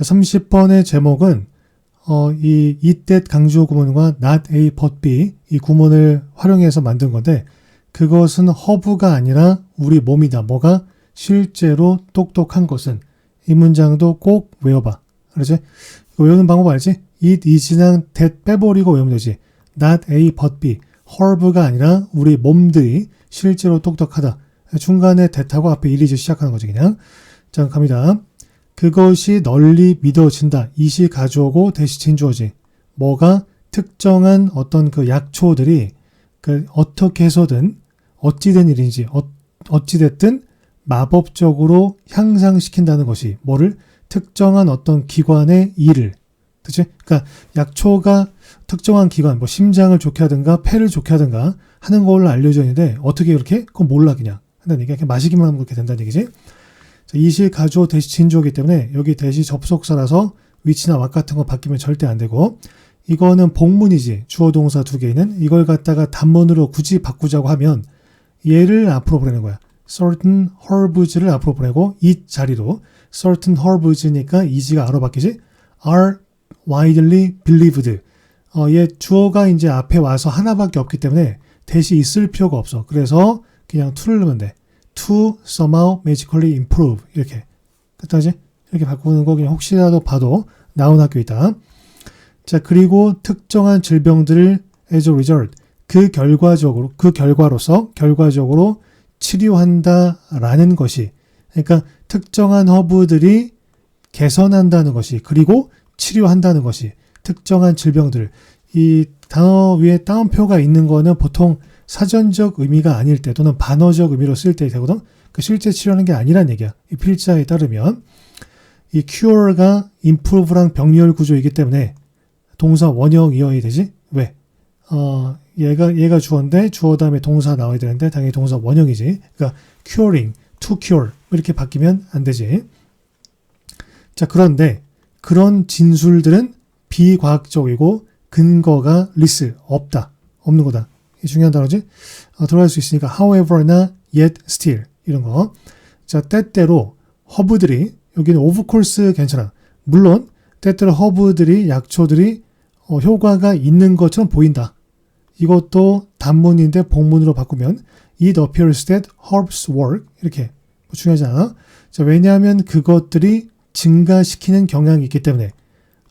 자, 30번의 제목은 어, 이 이때 강주어 구문과 not a but b 이 구문을 활용해서 만든 건데 그것은 허브가 아니라 우리 몸이다. 뭐가 실제로 똑똑한 것은 이 문장도 꼭 외워봐. 이거 외우는 방법 알지? it is랑 that 빼버리고 외우면 되지. not a but b 허브가 아니라 우리 몸들이 실제로 똑똑하다. 중간에 that하고 앞에 is 시작하는 거지 그냥. 자 갑니다. 그것이 널리 믿어진다. 이시 가져오고 대시 진주어지. 뭐가 특정한 어떤 그 약초들이 그 어떻게 해서든 어찌된 일인지 어, 어찌됐든 마법적으로 향상시킨다는 것이 뭐를 특정한 어떤 기관의 일을 그치? 그러니까 약초가 특정한 기관, 뭐 심장을 좋게 하든가 폐를 좋게 하든가 하는 걸로 알려져 있는데 어떻게 그렇게? 그건 몰라 그냥 한다는 얘기야. 그냥 마시기만 하면 그렇게 된다는 얘기지. 이시 가주어 대시 진주어기 때문에 여기 대시 접속사라서 위치나 왁 같은 거 바뀌면 절대 안 되고 이거는 복문이지 주어 동사 두 개는 이걸 갖다가 단문으로 굳이 바꾸자고 하면 얘를 앞으로 보내는 거야. certain herbs를 앞으로 보내고 이 자리로 certain herbs니까 이지가 아로 바뀌지 are widely believed 어, 얘 주어가 이제 앞에 와서 하나밖에 없기 때문에 대시 있을 필요가 없어. 그래서 그냥 to를 넣으면 돼. To somehow magically improve. 이렇게. 끝까지 이렇게 바꾸는 거 그냥 혹시라도 봐도 나온 학교 있다. 자 그리고 특정한 질병들을 as a result 그 결과적으로 그 결과로서 결과적으로 치료한다라는 것이 그러니까 특정한 허브들이 개선한다는 것이 그리고 치료한다는 것이 특정한 질병들. 이 단어 위에 따옴표가 있는 거는 보통 사전적 의미가 아닐 때 또는 반어적 의미로 쓸때 되거든. 그 실제 치료하는 게 아니란 얘기야. 이 필자에 따르면 이 cure가 improve랑 병렬 구조이기 때문에 동사 원형 이어야 되지. 왜? 어, 얘가 얘가 주어인데 주어 다음에 동사 나와야 되는데 당연히 동사 원형이지. 그러니까 curing, to cure 이렇게 바뀌면 안 되지. 자, 그런데 그런 진술들은 비과학적이고 근거가 리스 없다. 없는 거다. 이 중요한 단어지. 어, 들어갈 수 있으니까 however나 yet still 이런 거. 자, 때때로 허브들이 여기는 of course 괜찮아. 물론 때때로 허브들이 약초들이 어, 효과가 있는 것처럼 보인다. 이것도 단문인데 복문으로 바꾸면 it appears that herbs work 이렇게 뭐 중요하지 않아. 자, 왜냐하면 그것들이 증가시키는 경향이 있기 때문에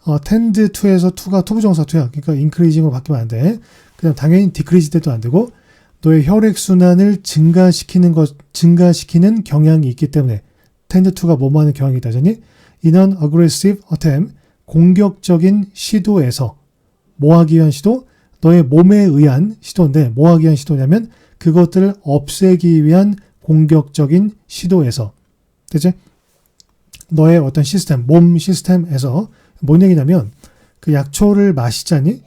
어, tend to에서 to가 투부정사 to야. 그러니까 increasing으로 바뀌면 안 돼. 그냥 당연히 decrease 때도 안 되고 너의 혈액 순환을 증가시키는 것 증가시키는 경향이 있기 때문에 tend to가 뭐뭐 하는 경향이 in an aggressive attempt 공격적인 시도에서 뭐 하기 위한 시도? 너의 몸에 의한 시도인데 뭐 하기 위한 시도냐면 그것들을 없애기 위한 공격적인 시도에서 되지? 너의 어떤 시스템, 몸 시스템에서 뭔 얘기냐면 그 약초를 마시자니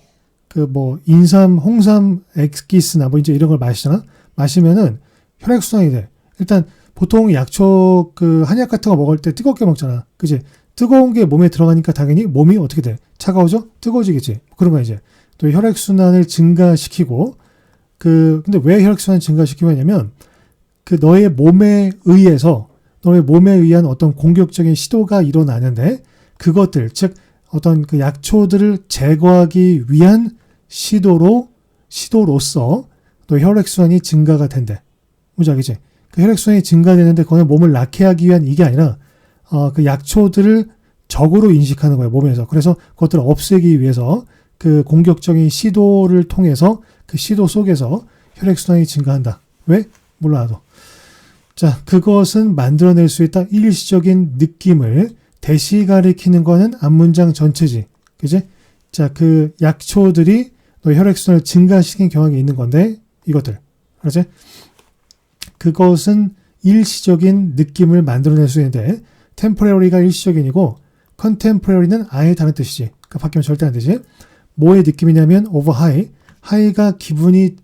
그 뭐 인삼, 홍삼 엑기스나 뭐 이제 이런 걸 마시잖아. 마시면은 혈액 순환이 돼. 일단 보통 약초 그 한약 같은 거 먹을 때 뜨겁게 먹잖아. 그지? 뜨거운 게 몸에 들어가니까 당연히 몸이 어떻게 돼? 차가워져? 뜨거워지겠지. 그런 거야 이제. 또 혈액 순환을 증가시키고 그 근데 왜 혈액 순환 증가시키고 하냐면 그 너의 몸에 의해서 너의 몸에 의한 어떤 공격적인 시도가 일어나는데 그것들 즉 어떤 그 약초들을 제거하기 위한 시도로 시도로서 너 혈액순환이 증가가 된대. 뭔지 알겠지? 그 혈액순환이 증가되는데 그거는 몸을 낳게 하기 위한 이게 아니라 어, 그 약초들을 적으로 인식하는 거예요 몸에서. 그래서 그것들을 없애기 위해서 그 공격적인 시도를 통해서 그 시도 속에서 혈액순환이 증가한다. 왜? 몰라도. 자, 그것은 만들어낼 수 있다. 일시적인 느낌을 대시 가리키는 거는 앞문장 전체지. 그지? 자, 그 약초들이 너 혈액순환을 증가시킨 경향이 있는 건데, 이것들. 그렇지? 그것은 일시적인 느낌을 만들어낼 수 있는데, temporary가 일시적인이고, contemporary는 아예 다른 뜻이지. 그러니까 바뀌면 절대 안 되지. 뭐의 느낌이냐면, over high. high가 기분이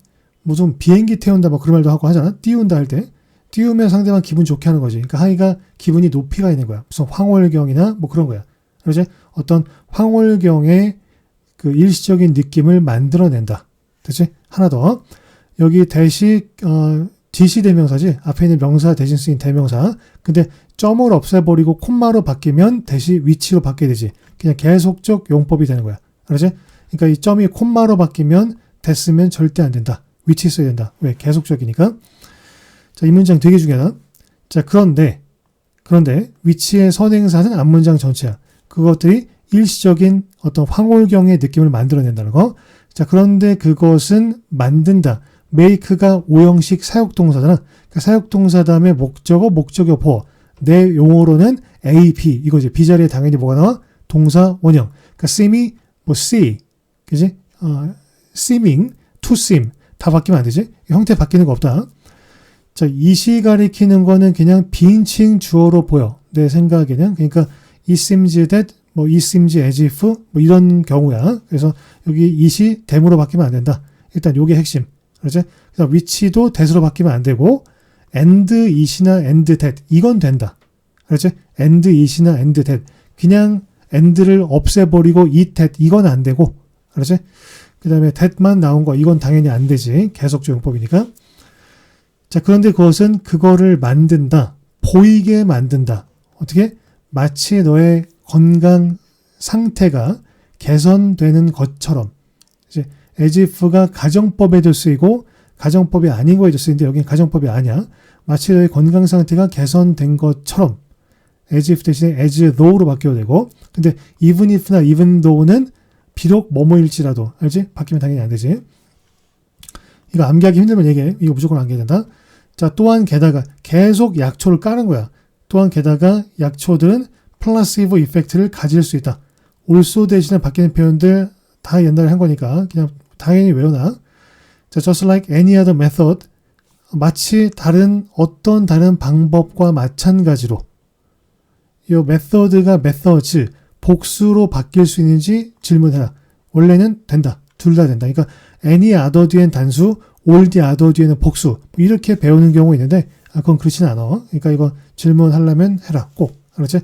무슨 비행기 태운다 뭐 그런 말도 하고 하잖아. 띄운다 할 때. 띄우면 상대방 기분 좋게 하는 거지. 그러니까 하이가 기분이 높이가 있는 거야. 무슨 황홀경이나 뭐 그런 거야. 그러지? 어떤 황홀경의 그 일시적인 느낌을 만들어낸다. 됐지? 하나 더. 여기 대시, 어, 지시 대명사지? 앞에 있는 명사 대신 쓰인 대명사. 근데 점을 없애버리고 콤마로 바뀌면 대시 위치로 바뀌게 되지. 그냥 계속적 용법이 되는 거야. 알았지? 그러니까 이 점이 콤마로 바뀌면 됐으면 절대 안 된다. 위치 써야 된다. 왜? 계속적이니까. 자, 이 문장 되게 중요하다. 자, 그런데, 그런데 위치의 선행사는 앞문장 전체야. 그것들이 일시적인 어떤 황홀경의 느낌을 만들어낸다는 거. 자, 그런데 그것은 만든다. make가 오형식 사역동사잖아. 그러니까 사역동사 다음에 목적어, 목적어 보어. 내 용어로는 A, B. 이거지. B 자리에 당연히 뭐가 나와? 동사 원형. 그러니까 seem이 뭐 see. 그지? 어, seeming, to seem. 다 바뀌면 안 되지? 형태 바뀌는 거 없다. 자, 이시 가리키는 거는 그냥 빈칭 주어로 보여. 내 생각에는. 그러니까 it seems that, 뭐 it seems as if, 뭐 이런 경우야. 그래서 여기 이시 댐으로 바뀌면 안 된다. 일단 요게 핵심. 그렇지? 그래서 위치도 that으로 바뀌면 안 되고 and it이나 and that 이건 된다. 그렇지? and it이나 and that 그냥 and를 없애버리고 it that 이건 안 되고 그렇지? 그 다음에 that만 나온 거 이건 당연히 안 되지. 계속 적 용법이니까. 자 그런데 그것은 그거를 만든다. 보이게 만든다. 어떻게? 마치 너의 건강 상태가 개선되는 것처럼 이제 if가 가정법에도 쓰이고 가정법이 아닌 거에도 쓰이는데 여기는 가정법이 아니야. 마치 너의 건강 상태가 개선된 것처럼 as if 대신에 as though로 바뀌어도 되고 근데 even if나 even though는 비록 뭐뭐일지라도 알지? 바뀌면 당연히 안 되지. 이거 암기하기 힘들면 얘기해. 이거 무조건 암기해야 된다. 자 또한 게다가 계속 약초를 까는 거야. 또한 게다가 약초들은 플라시보 이펙트를 가질 수 있다. 올소 대신에 바뀌는 표현들 다 옛날에 한 거니까 그냥 당연히 외워놔. 자, just like any other method. 마치 다른 어떤 다른 방법과 마찬가지로 이 method가 methods 복수로 바뀔 수 있는지 질문해라. 원래는 된다. 둘 다 된다. 그러니까 any other 뒤엔 단수, all the other 뒤에는 복수. 이렇게 배우는 경우 있는데 아, 그건 그렇지는 않아. 그러니까 이거 질문하려면 해라. 꼭. 그렇지?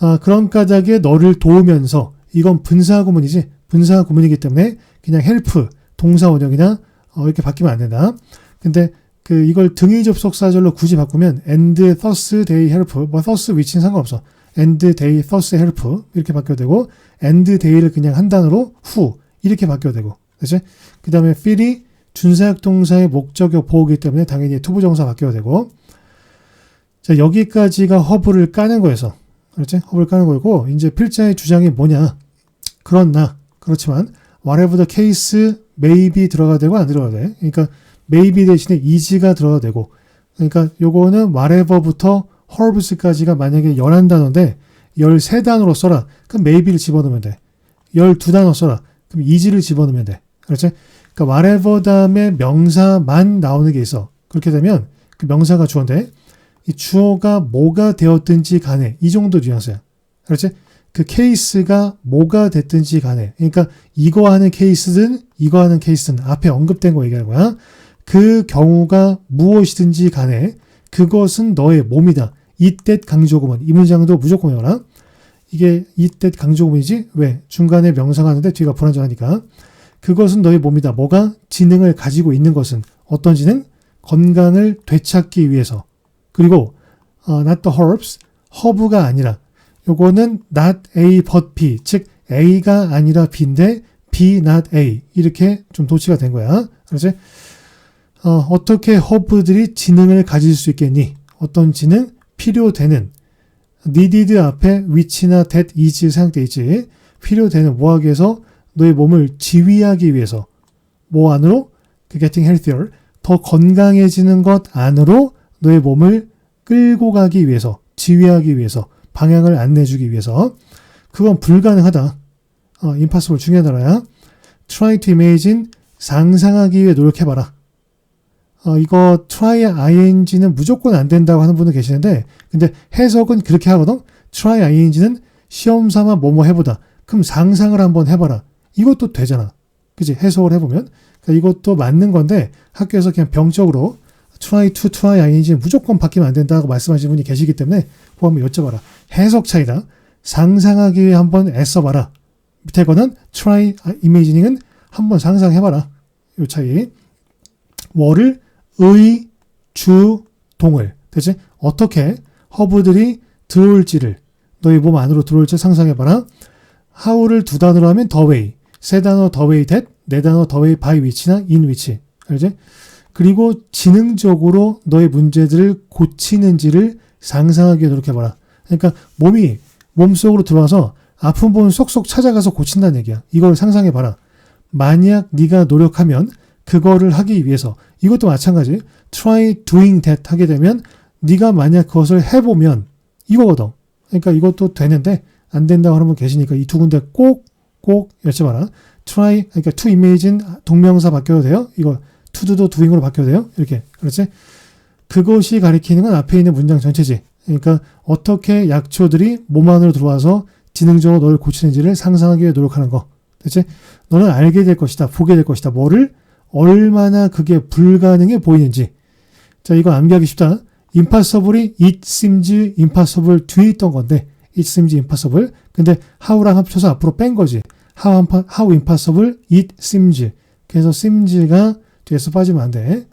아, 그런 까닭에 너를 도우면서 이건 분사 구문이지. 분사 구문이기 때문에 그냥 help 동사 원형이나 어, 이렇게 바뀌면 안 된다. 근데 그 이걸 등의 접속 사절로 굳이 바꾸면 and thus they help 뭐 thus 위치는 상관없어. and they thus help 이렇게 바뀌어도 되고 and they를 그냥 한 단어로 who 이렇게 바뀌어도 되고 그렇지? 그 다음에 feel이 준사역 동사의 목적어 보호기 때문에 당연히 투부정사 바뀌어도 되고 자 여기까지가 허브를 까는 거여서 그렇지? 허브를 까는 거고 이제 필자의 주장이 뭐냐 그렇나 그렇지만 whatever the case maybe 들어가 되고 안 들어가 돼. 그러니까 maybe 대신에 is가 들어가 되고 그러니까 요거는 whatever부터 herbs까지가 만약에 11단어인데 13단어로 써라. 그럼 maybe를 집어넣으면 돼. 12단어 써라. 그럼 is를 집어넣으면 돼. 그렇지? 그러니까 whatever 다음에 명사만 나오는 게 있어. 그렇게 되면 그 명사가 주어인데 이 주어가 뭐가 되었든지 간에 이 정도 뉘앙스야. 그렇지? 그 케이스가 뭐가 됐든지 간에 그러니까 이거 하는 케이스든 이거 하는 케이스든 앞에 언급된 거 얘기하는 거야. 그 경우가 무엇이든지 간에 그것은 너의 몸이다. 이때 강조구문. 이 문장도 무조건 외워라. 이게 이때 강조구문이지? 왜? 중간에 명사가 하는데 뒤가 불안정하니까. 그것은 너의 몸이다. 뭐가? 지능을 가지고 있는 것은 어떤 지능? 건강을 되찾기 위해서. 그리고 어, not the herbs, 허브가 아니라 요거는 not A but B, 즉 A가 아니라 B인데 B not A 이렇게 좀 도치가 된 거야. 그렇지? 어, 어떻게 허브들이 지능을 가질 수 있겠니? 어떤 지능? 필요되는 needed 앞에 which나 that is 사용돼 있지. 필요되는 뭐하기 위해서 너의 몸을 지휘하기 위해서 뭐 안으로? 그 getting healthier 더 건강해지는 것 안으로 너의 몸을 끌고 가기 위해서 지휘하기 위해서 방향을 안내주기 위해서 그건 불가능하다. 어, impossible 중요한 단어야. try to imagine 상상하기 위해 노력해봐라. 어, 이거 try ing는 무조건 안 된다고 하는 분도 계시는데 근데 해석은 그렇게 하거든. try ing는 시험 삼아 뭐뭐 해보다. 그럼 상상을 한번 해봐라. 이것도 되잖아. 그지? 해석을 해보면. 그러니까 이것도 맞는 건데 학교에서 그냥 병적으로 try to try ing 무조건 바뀌면 안 된다고 말씀하시는 분이 계시기 때문에 그거 한번 여쭤봐라. 해석 차이다. 상상하기 위해 한번 애써봐라. 밑에 거는 try imagining은 한번 상상해봐라. 요 차이. 월을 의, 주, 동을. 대체 어떻게 허브들이 들어올지를 너희 몸 안으로 들어올지 상상해봐라. how를 두 단어로 하면 way, 세 단어 way that, 네 단어 way by which나 in which. 알지? 그리고 지능적으로 너의 문제들을 고치는지를 상상하게 노력해봐라. 그러니까 몸이 몸속으로 들어와서 아픈 부분 쏙쏙 찾아가서 고친다는 얘기야. 이걸 상상해봐라. 만약 네가 노력하면 그거를 하기 위해서 이것도 마찬가지. try doing that 하게 되면 네가 만약 그것을 해보면 이거거든. 그러니까 이것도 되는데 안 된다고 하는 분 계시니까 이 두 군데 꼭 꼭 여쭤봐라. try 그러니까 to imagine 동명사 바뀌어도 돼요. 이거 to do도 doing으로 바뀌어도 돼요. 이렇게 그렇지? 그것이 가리키는 건 앞에 있는 문장 전체지. 그러니까 어떻게 약초들이 몸 안으로 들어와서 지능적으로 너를 고치는지를 상상하기 위해 노력하는 거. 대체 너는 알게 될 것이다. 보게 될 것이다. 뭐를 얼마나 그게 불가능해 보이는지. 자, 이거 암기하기 쉽다. impossible이 it seems impossible 뒤에 있던 건데 it seems impossible. 근데 how랑 합쳐서 앞으로 뺀 거지. How, how impossible it seems. 그래서 seems가 뒤에서 빠지면 안 돼.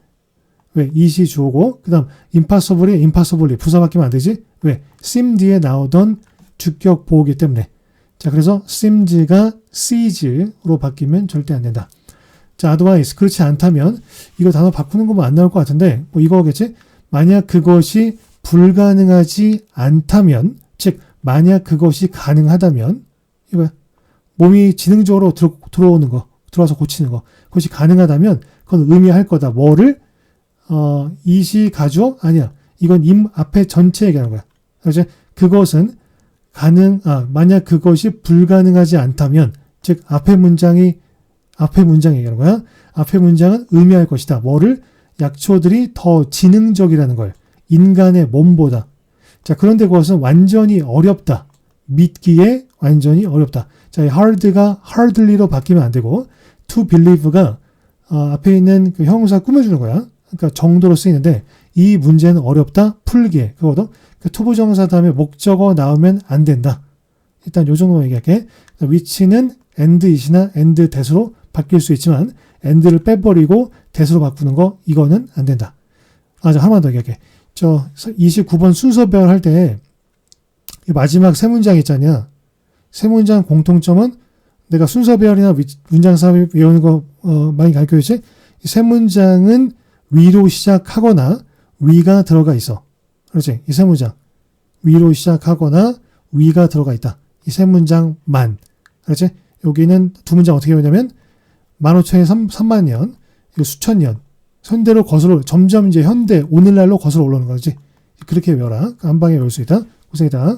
왜? it이 주어고 그 다음 impossible이 impossible이 부사 바뀌면 안 되지? 왜? seem 뒤에 나오던 주격 보호기 때문에. 자, 그래서 seems가 sees로 바뀌면 절대 안 된다. 자, otherwise 그렇지 않다면 이거 단어 바꾸는 거면 안 나올 것 같은데 뭐 이거겠지? 만약 그것이 불가능하지 않다면 즉 만약 그것이 가능하다면 이거야. 몸이 지능적으로 들어, 들어오는 거, 들어와서 고치는 거. 그것이 가능하다면 그건 의미할 거다. 뭐를 어, 이시 가주어 아니야. 이건 임 앞에 전체 얘기하는 거야. 그렇지? 그것은 가능 아 만약 그것이 불가능하지 않다면 즉 앞에 문장이 앞에 문장 얘기하는 거야. 앞에 문장은 의미할 것이다. 뭐를 약초들이 더 지능적이라는 걸 인간의 몸보다 자 그런데 그것은 완전히 어렵다. 믿기에 완전히 어렵다. 자, 이 hard가 hardly로 바뀌면 안 되고 to believe가 어, 앞에 있는 그 형용사 꾸며주는 거야. 그러니까 정도로 쓰이는데 이 문제는 어렵다. 풀기에 그거든. 그 투부정사 다음에 목적어 나오면 안 된다. 일단 요 정도만 얘기할게. 위치는 and it이나 and that으로 바뀔 수 있지만 and를 빼버리고 that으로 바꾸는 거 이거는 안 된다. 아, 자, 하나만 더 얘기할게. 저 29번 순서별 할 때 마지막 세 문장 있잖냐. 세 문장 공통점은 내가 순서별이나 위- 문장 사업 외우는 거 어, 많이 가르쳐줬지. 이세 문장은 위로 시작하거나 위가 들어가 있어. 그렇지? 이 세 문장 위로 시작하거나 위가 들어가 있다. 이 세 문장만. 그렇지? 여기는 두 문장 어떻게 외우냐면 15,000에 3, 3만 년, 수천 년. 현대로 거슬러 점점 이제 현대 오늘날로 거슬러 올라오는 거지. 그렇게 외워라. 한 방에 외울 수 있다. 고생이다.